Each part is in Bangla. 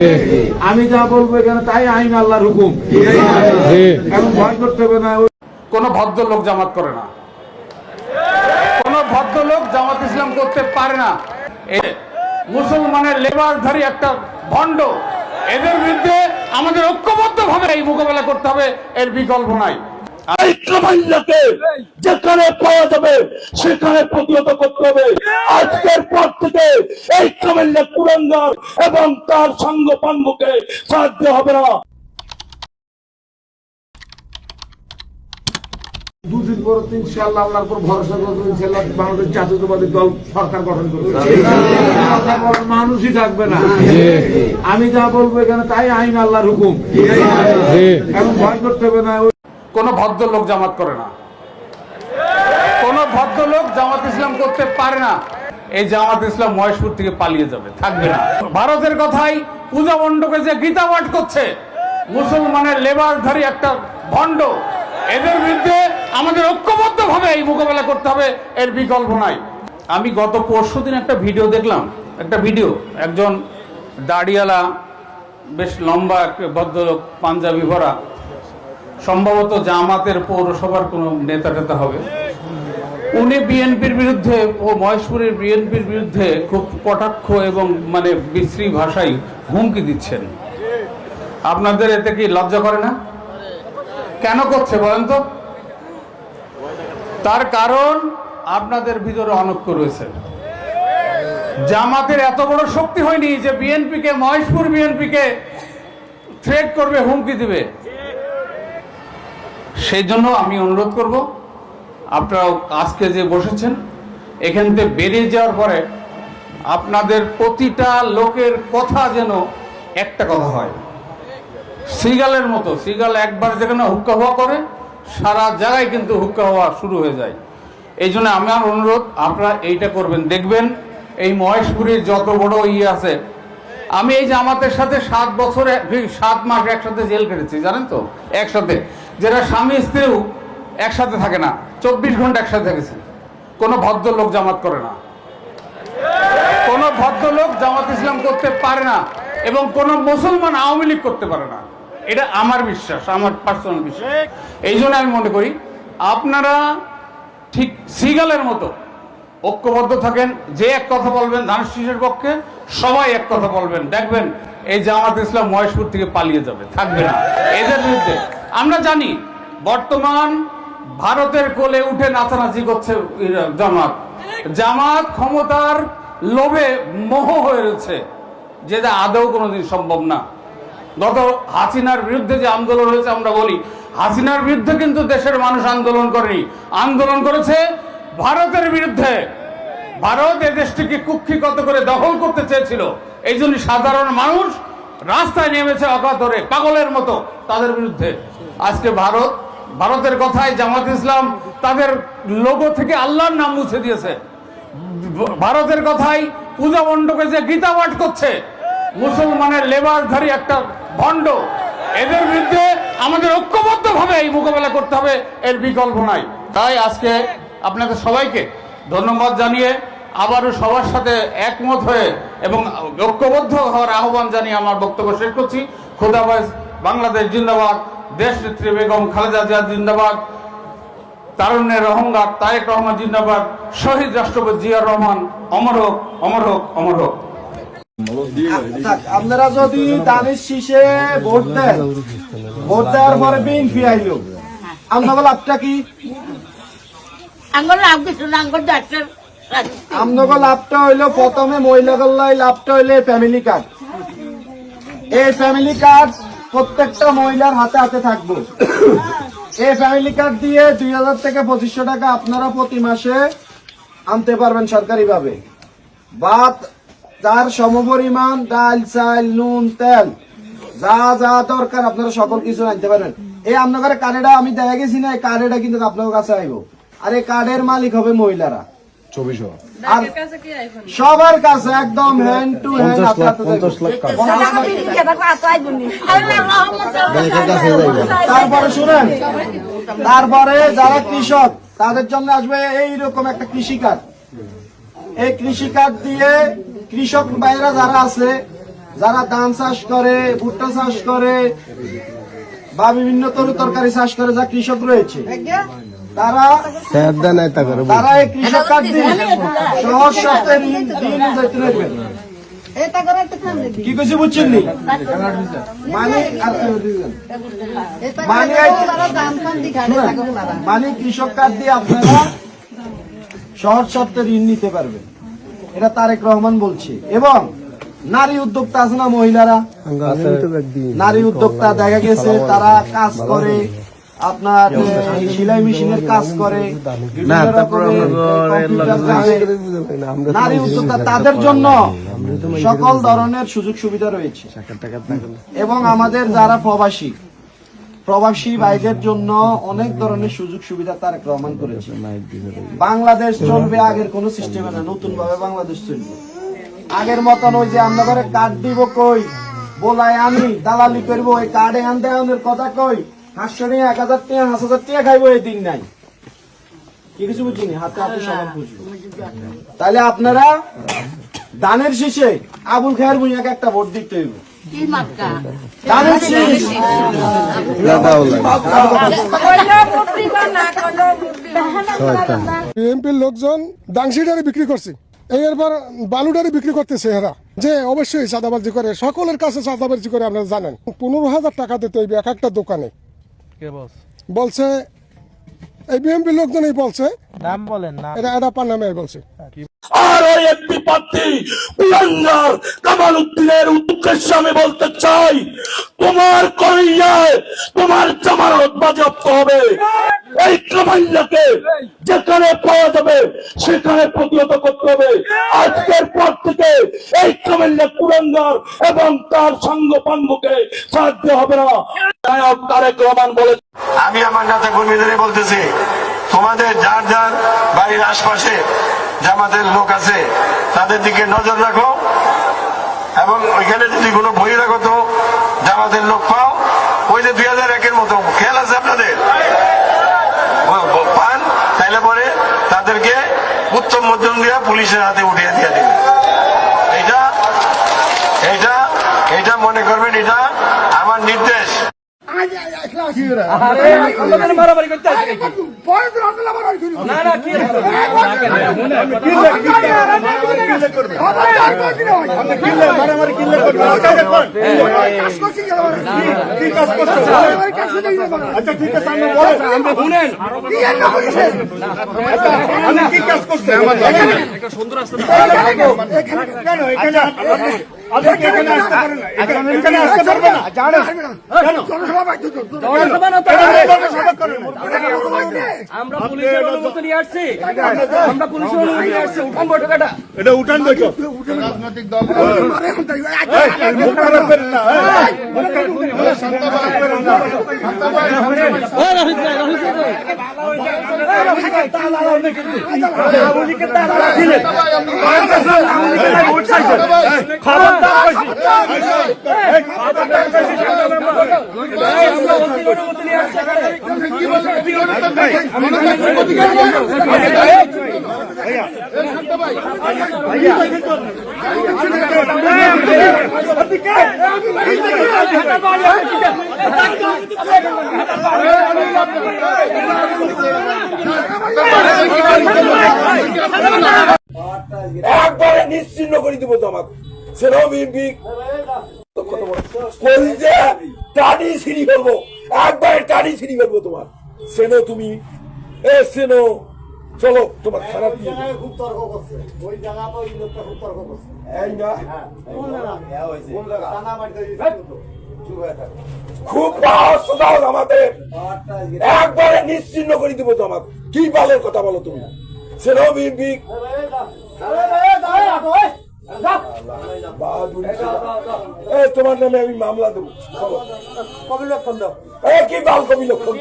আমি যা বলব এখানে তাই আইন আল্লাহর হুকুম। এখন ভয় করতে হবে না কোন ভদ্রলোক জামাত করে না। কোন ভদ্রলোক জামাত ইসলাম করতে পারে না। এ মুসলমানের লেবারধারী একটা ভণ্ড এদের বিরুদ্ধে আমাদের ঐক্যবদ্ধ ভাবে এই মোকাবেলা করতে হবে এর বিকল্প নাই। এই কামাইয়াকে যেখানে পাওয়া যাবে সেখানে প্রতিহত করতে হবে। আজকের পর থেকে এই কামাইয়া কুরঙ্গার এবং তার সঙ্গ পাঙ্গকে সাহায্য হবে না। দুদিন পর ইনশাল্লাহ আল্লাহর উপর ভরসা করব ইনশাল্লাহ বাংলাদেশ জাতীয়তাবাদী দল সরকার গঠন করবে। মানুষই থাকবে না। আমি যা বলব এখানে তাই আইন আল্লাহর হুকুম। এখন ভয় করতে হবে না কোন ভদ্রলোক জামাত করে না। কোন ভদ্রলোক জামাত ইসলাম করতে পারে না। এই জামাত ইসলাম মহেশপুর থেকে পালিয়ে যাবে, থাকবে না। ভারতের কথাই পূজা মণ্ডপে যে গীতা পাঠ করছে, মুসলমানের লেবারধারী একটা ভণ্ড, এদের বিরুদ্ধে আমাদের ঐক্যবদ্ধ ভাবে এই মোকাবেলা করতে হবে, এর বিকল্প নাই। আমি গত পরশু দিন একটা ভিডিও দেখলাম, একটা ভিডিও, একজন দাড়িয়ালা, বেশ লম্বা ভদ্রলোক, পাঞ্জাবি ভরা সম্ভবত জামাতের পৌরসভার কোন নেতা টেতা হবে। উনি বিএনপির বিরুদ্ধে ও মহেশপুরের বিএনপির বিরুদ্ধে খুব কটাক্ষ এবং মানে বিশ্রী ভাষায় হুমকি দিচ্ছেন। আপনাদের এতে কি লজ্জা করে না? কেন করছে বলেন তো? তার কারণ আপনাদের ভিতরে অনক্য রয়েছে। জামাতের এত বড় শক্তি হয়নি যে বিএনপিকে, মহেশপুর বিএনপিকে থ্রেট করবে, হুমকি দিবে। সেই জন্য আমি অনুরোধ করব আপনারা আজকে যে বসেছেন, এখান থেকে বেরিয়ে যাওয়ার পরে আপনাদের প্রতিটা লোকের কথা যেন একটা কথা হয়। সিগালের মতো, সিগাল একবার যেখানে হুক্কা হওয়া করে, সারা জায়গায় কিন্তু হুক্কা হওয়া শুরু হয়ে যায়। এই জন্য আমার অনুরোধ, আপনারা এইটা করবেন। দেখবেন এই মহেশপুরের যত বড় ইয়ে আছে, আমি এই জামাতের সাথে সাত বছরে সাত মাস একসাথে জেল কেটেছি জানেন তো? একসাথে। যেটা স্বামী স্ত্রীও একসাথে থাকে না, চব্বিশ ঘণ্টা একসাথে থেকেছে কোনো ভদ্রলোক জামাত করে না। কোন ভদ্রলোক জামাত ইসলাম করতে পারে না এবং কোন মুসলমান আওয়ামী লীগ করতে পারে না। এটা আমার বিশ্বাস, আমার পার্সোনাল বিশ্বাস। এই জন্য আমি মনে করি, আপনারা ঠিক সিগালের মতো ঐক্যবদ্ধ থাকেন, যে এক কথা বলবেন ধান শীষের পক্ষে, সবাই এক কথা বলবেন। দেখবেন, এই জামাত ইসলাম মহেশপুর থেকে পালিয়ে যাবে, থাকবে না। এদের বিরুদ্ধে আমরা জানি বর্তমান ভারতের কোলে উঠে নাচানাচি করছে জামাত। জামাত ক্ষমতার লোভে মোহ হয়ে রয়েছে যেটা আদৌ কোনোদিন সম্ভব না। গত হাসিনার বিরুদ্ধে যে আন্দোলন হয়েছে আমরা বলি, হাসিনার বিরুদ্ধে কিন্তু দেশের মানুষ আন্দোলন করেনি। আন্দোলন করেছে ভারতের বিরুদ্ধে। ভারত এ দেশটিকে কুক্ষিগত করে দখল করতে চেয়েছিল। এই জন্য সাধারণ মানুষ রাস্তায় নেমেছে অকাতরে, পাগলের মতো তাদের বিরুদ্ধে। আজকে ভারত, ভারতের কথায় জামাত ইসলাম তাদের লোগো থেকে আল্লাহর নাম মুছে দিয়েছে। ভারতের কথাই পূজা মণ্ডপে যে গীতা পাঠ করছে, মুসলমানের লেবারধারী একটা ভণ্ড, এদের বিরুদ্ধে আমাদের ঐক্যবদ্ধ ভাবে এই মোকাবেলা করতে হবে, এর বিকল্প নাই। তাই আজকে আপনাদের সবাইকে ধন্যবাদ জানিয়ে আবারও সবার সাথে একমত হয়ে এবং ঐক্যবদ্ধ হওয়ার আহ্বান জানিয়ে আমার বক্তব্য শেষ করছি। খোদাবাজ বাংলাদেশ জিন্দাবাদ দেশ নেত্রী বেগম খালেদা জিয়া জিন্দাবাদ তারুণ্যের অহংকার তারেক রহমান জিন্দাবাদ শহীদ রাষ্ট্রপতি জিয়া রহমান অমর হোক অমর হোক অমর হোক। আপনারা যদি দানের শীষে ভোট দেন ভোট দেওয়ার পরে বিএনপি আইলো। আপনাদের লাভটা কি? আঙ্গুল লাভ কিছু না আঙ্গুল ডাক্তার। আপনাদের লাভটা হইল প্রথমে মহিলাদের লাই লাভটা হইলে ফ্যামিলি কার্ড এই ফ্যামিলি কার্ড প্রত্যেকটা মহিলার হাতে হাতে থাকব। এই ফ্যামিলি কার্ড দিয়ে দুই হাজার থেকে পঁচিশশো টাকা আপনারা প্রতি মাসে আনতে পারবেন সরকারিভাবে। ভাত যার সমপরিমাণ ডাল, চাল, নুন, তেল, যা যা দরকার আপনারা সকল কিছু আনতে পারবেন। এই আপনাদের কার্ডেটা আমি দেখা গেছি না, এই কার্ডেটা কিন্তু আপনার কাছে আইব। আর এই কার্ডের মালিক হবে মহিলারা। আর সবার কাছে একদম হ্যান্ড টু হ্যান্ড তারপরে শুনেন তারপরে যারা কৃষক তাদের জন্য আসবে এইরকম একটা কৃষি কার্ড। এই কৃষি কার্ড দিয়ে কৃষক ভাইরা যারা আছে যারা ধান চাষ করে ভুট্টা চাষ করে বা বিভিন্ন তরু তরকারি চাষ করে যা কৃষক রয়েছে তারা তারা এই কৃষক কার্ড সহজ যাইতে কি বুঝছেন নি? মানে কৃষক কার্ড দিয়ে আপনারা সহজ শর্তে ঋণ নিতে পারবেন। এটা তারেক রহমান বলছে। এবং নারী উদ্যোক্তা আছে না মহিলারা? নারী উদ্যোক্তা দেখা গেছে তারা কাজ করে। আপনার সেলাই মেশিনের কাজ করে। নারী উদ্যোক্তা তাদের জন্য সকল ধরনের সুযোগ সুবিধা রয়েছে। এবং আমাদের যারা প্রবাসী প্রবাসী ভাইদের জন্য অনেক ধরনের সুযোগ সুবিধা তারেক রহমান করেছে। বাংলাদেশ চলবে আগের কোন সিস্টেমে না নতুন ভাবে বাংলাদেশ চলবে। আগের মতন ওই যে আমরা করে কার্ড দিব কই বলাই আমি দালালি করব ওই কার্ডে আনতে আনের কথা কই পাঁচশো টাকা এক হাজার টাকা পাঁচ হাজার টাকা খাইবো এই দিন নাই। কি কিছু বুঝিনি হাতে হাতে সমান বুঝব। তাহলে আপনারা দানের শেষে আবুল খায়ের একটা ভোট দিতে হইব। দানের শেষ। বিএনপির লোকজন ডাংসিডারে বিক্রি করছে। এই এরপর বালুডারে বিক্রি করতেছে এরা। যে অবশ্যই চাঁদাবাজি করে সকলের কাছে চাঁদাবাজি করে আপনারা জানেন। পনেরো হাজার টাকা দিতে হইবে এক একটা দোকানে। বলছে? এই বিএনপির লোকজনই বলছে। নাম বলেন না এটা এটা পান্নামে বলছে। যেখানে পাওয়া যাবে সেখানে প্রতিহত করতে হবে। আজকের পর থেকে এই কামাইয়া কুলাঙ্গার এবং তার সঙ্গ পাঙ্গকে সাহায্য হবে না। নায়ক তারেক রহমান বলে আমি আমার নেতা কর্মীদের বলতেছি, তোমাদের যার যার বাড়ির আশপাশে জামাতের লোক আছে, তাদের দিকে নজর রাখো। এবং ওইখানে যদি কোনো বহিরাগত জামাতের লোক পাও। ওই যে দুই হাজার একের মতো, খেয়াল আছে আপনাদের? পান, তাইলে পরে তাদেরকে উত্তম মধ্যম দিয়া পুলিশের হাতে উঠিয়ে দিয়ে দিবে। এটা এটা এটা মনে করবেন, এটা আমার নির্দেশ। মারামারি করতে না না কি মারামারি কিনলে আচ্ছা ঠিক আছে আমি শুনেন আমি কি কাজ করছি সুন্দর আসতে কেন এখানে আপনি এখানে আসতে পারেন এখানে আসতে পারবেন না জানেন কেন জনসভা বাধ্য আমরা পুলিশের অনুমতি নিয়ে আসছি। আমরা পুলিশের অনুমতি নিয়ে আসছি। উঠান বৈঠকটা। একবারে নিশ্চিন্ন করে দিব জমা সেরকম বিএনপি টানি সিঁড়ি করব একবারে টানি সিঁড়ি করব তোমার। সেনো তুমি। এ সেনো, চলো তোমার খারাপ দিয়ে দিই। এই না। খুব আমাদের। একবারে নিশ্চিন্ন করে দিব তোমার কি বালের কথা বলো তুমি? তোমার নামে আমি মামলা দেবো। কি বাল কবি লক্ষণ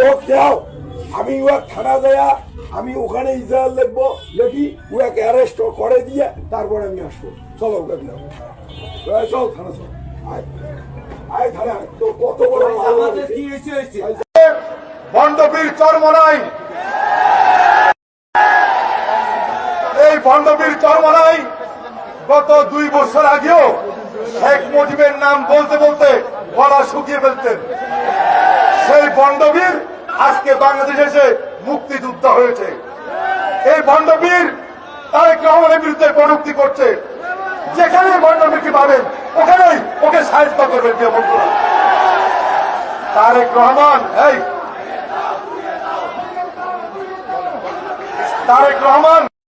ও আমি থানা দেয়া, আমি ওখানে ইসরায়েল লিখব। লিখি, ওকে অ্যারেস্ট করে দিয়ে তারপরে আমি আসব। চলো, ওকে চল থানা চল। আয় আয় থানা আয়। কত বড় কি ভণ্ডবীর চরমনাই। এই ভণ্ডবীর চরমনাই গত দুই বছর আগেও শেখ মুজিবের নাম বলতে বলতে গলা শুকিয়ে ফেলতেন। সেই বন্ডবীর আজকে বাংলাদেশে এসে মুক্তিযোদ্ধা হয়েছে। এই বন্ডবীর তারেক রহমানের বিরুদ্ধে প্রযুক্তি করছে। যেখানে বন্ডবীরকে পাবেন ওখানেই ওকে সাহিত্য করবেন প্রিয় বন্ধুরা। তারেক রহমান এই। তারেক রহমান।